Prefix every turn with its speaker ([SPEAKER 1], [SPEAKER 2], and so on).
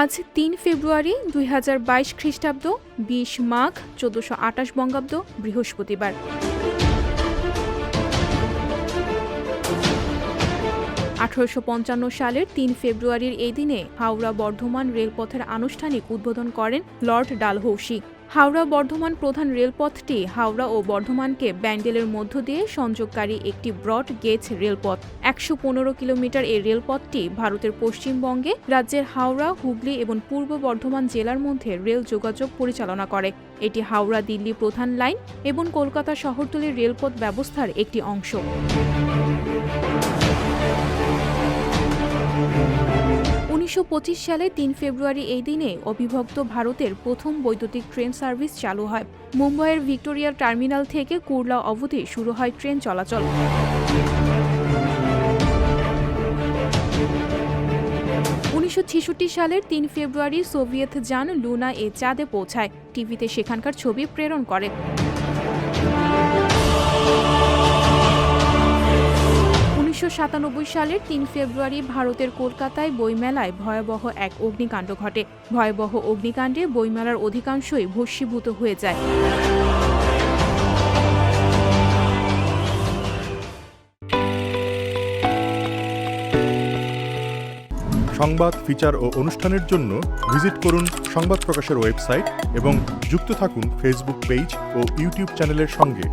[SPEAKER 1] আজ তিন ফেব্রুয়ারি দুই হাজার বাইশ খ্রিস্টাব্দ বিশ মাঘ চোদ্দশো আটাশ বঙ্গাব্দ বৃহস্পতিবার। আঠারোশো পঞ্চান্ন সালের তিন ফেব্রুয়ারির এই দিনে হাওড়া বর্ধমান রেলপথের আনুষ্ঠানিক উদ্বোধন করেন লর্ড ডালহৌসি। হাওড়া বর্ধমান প্রধান রেলপথটি হাওড়া ও বর্ধমানকে ব্যান্ডেলের মধ্য দিয়ে সংযোগকারী একটি ব্রড গেজ রেলপথ। একশো পনেরো কিলোমিটার এই রেলপথটি ভারতের পশ্চিমবঙ্গে রাজ্যের হাওড়া, হুগলি এবং পূর্ব বর্ধমান জেলার মধ্যে রেল যোগাযোগ পরিচালনা করে। এটি হাওড়া দিল্লি প্রধান লাইন এবং কলকাতা শহরতলির রেলপথ ব্যবস্থার একটি অংশ। উনিশশো পঁচিশ সালে তিন ফেব্রুয়ারি এই দিনে অবিভক্ত ভারতের প্রথম বৈদ্যুতিক ট্রেন সার্ভিস চালু হয়। মুম্বাইয়ের ভিক্টোরিয়া টার্মিনাল থেকে কুর্লা অবধি শুরু হয় ট্রেন চলাচল। উনিশশো ছেষট্টি সালের তিন ফেব্রুয়ারি সোভিয়েত যান লুনা এ চাঁদে পৌঁছায়। টিভিতে সেখানকার ছবি প্রেরণ করে। উনিশশো সাতানব্বই সালের তিন ফেব্রুয়ারি ভারতের কলকাতায় বইমেলায় ভয়াবহ এক অগ্নিকাণ্ড ঘটে। ভয়াবহ অগ্নিকাণ্ডে বইমেলার অধিকাংশই ভস্মীভূত হয়ে যায়।
[SPEAKER 2] সংবাদ, ফিচার ও অনুষ্ঠানের জন্য ভিজিট করুন সংবাদ প্রকাশের ওয়েবসাইট এবং যুক্ত থাকুন ফেসবুক পেজ ও ইউটিউব চ্যানেলের সঙ্গে।